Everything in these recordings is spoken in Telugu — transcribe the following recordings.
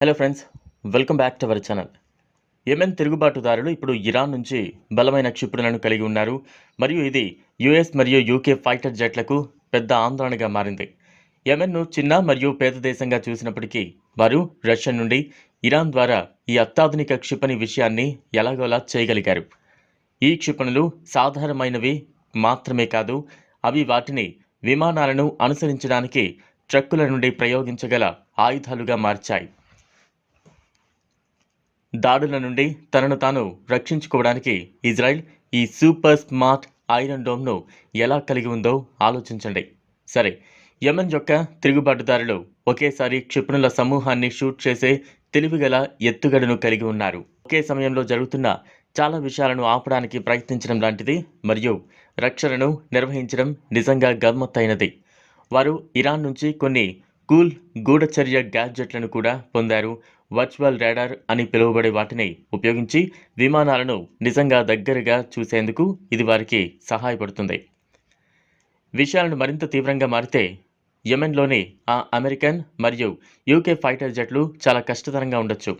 Hello friends welcome back to our channel Yemen తిరుగుబాటుదారులు ఇప్పుడు ఇరాన్ నుంచి బలమైన క్షిపణులను కలిగి ఉన్నారు. మరియు ఇది యుఎస్ మరియు యూకే ఫైటర్ జెట్లకు పెద్ద ఆందోళనగా మారింది. యెమెన్ను చిన్న మరియు పేద దేశంగా చూసినప్పటికీ వారు రష్యా నుండి ఇరాన్ ద్వారా ఈ అత్యాధునిక క్షిపణి విషయాన్ని ఎలాగోలా చేయగలిగారు. ఈ క్షిపణులు సాధారణమైనవి మాత్రమే కాదు అవి వాటిని విమానాలను అనుసరించడానికి ట్రక్కుల నుండి ప్రయోగించగల ఆయుధాలుగా మార్చాయి. దాడుల నుండి తనను తాను రక్షించుకోవడానికి ఇజ్రాయెల్ ఈ సూపర్ స్మార్ట్ ఐరన్ డోమ్ను ఎలా కలిగి ఉందో ఆలోచించండి. సరే యమన్ యొక్క తిరుగుబాటుదారులు ఒకేసారి క్షిపణుల సమూహాన్ని షూట్ చేసే తెలివిగల ఎత్తుగడను కలిగి ఉన్నారు. ఒకే సమయంలో జరుగుతున్న చాలా విషయాలను ఆపడానికి ప్రయత్నించడం లాంటిది మరియు రక్షణను నిర్వహించడం నిజంగా గమ్మత్తైనది. వారు ఇరాన్ నుంచి కొన్ని కూల్ గూఢచర్య గ్యాడ్జెట్లను కూడా పొందారు. వర్చువల్ రాడార్ అని పిలువబడే వాటిని ఉపయోగించి విమానాలను నిజంగా దగ్గరగా చూసేందుకు ఇది వారికి సహాయపడుతుంది. విషయాలను మరింత తీవ్రంగా మారితే యెమెన్లోని ఆ అమెరికన్ మరియు యూకే ఫైటర్ జెట్లు చాలా కష్టతరంగా ఉండొచ్చు.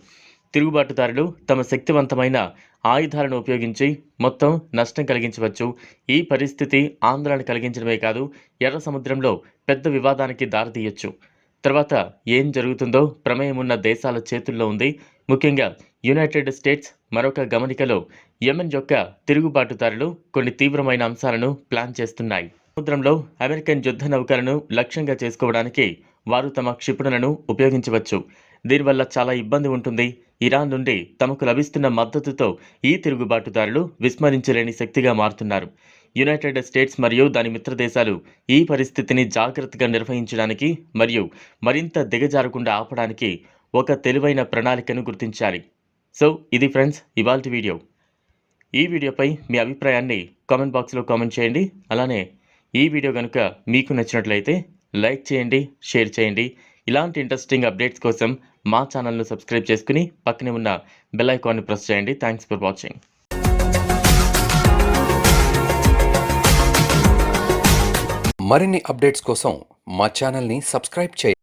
తిరుగుబాటుదారులు తమ శక్తివంతమైన ఆయుధాలను ఉపయోగించి మొత్తం నష్టం కలిగించవచ్చు. ఈ పరిస్థితి ఆందోళన కలిగించడమే కాదు ఎర్ర సముద్రంలో పెద్ద వివాదానికి దారితీయొచ్చు. తర్వాత ఏం జరుగుతుందో ప్రమేయం ఉన్న దేశాల చేతుల్లో ఉంది. ముఖ్యంగా యునైటెడ్ స్టేట్స్ మరొక గమనికలో యెమెన్ యొక్క తిరుగుబాటుదారులు కొన్ని తీవ్రమైన అంశాలను ప్లాన్ చేస్తున్నాయి. సముద్రంలో అమెరికన్ యుద్ధ నౌకలను లక్ష్యంగా చేసుకోవడానికి వారు తమ క్షిపణులను ఉపయోగించవచ్చు. దీనివల్ల చాలా ఇబ్బంది ఉంటుంది. ఇరాన్ నుండి తమకు లభిస్తున్న మద్దతుతో ఈ తిరుగుబాటుదారులు విస్మరించలేని శక్తిగా మారుతున్నారు. యునైటెడ్ స్టేట్స్ మరియు దాని మిత్రదేశాలు ఈ పరిస్థితిని జాగ్రత్తగా నిర్వహించడానికి మరియు మరింత దిగజారకుండా ఆపడానికి ఒక తెలివైన ప్రణాళికను గుర్తించాలి. సో ఇది ఫ్రెండ్స్ ఇవాళ వీడియో. ఈ వీడియోపై మీ అభిప్రాయాన్ని కామెంట్ బాక్స్లో కామెంట్ చేయండి. అలానే ఈ వీడియో కనుక మీకు నచ్చినట్లయితే లైక్ చేయండి షేర్ చేయండి. ఇలాంటి ఇంట్రెస్టింగ్ అప్డేట్స్ కోసం మా ఛానల్ను సబ్స్క్రైబ్ చేసుకుని పక్కనే ఉన్న బెల్ ఐకాన్ని ప్రెస్ చేయండి. థ్యాంక్స్ ఫర్ వాచింగ్ మరిన్ని అప్డేట్స్ కోసం మా ఛానల్ని సబ్స్క్రైబ్ చేయండి.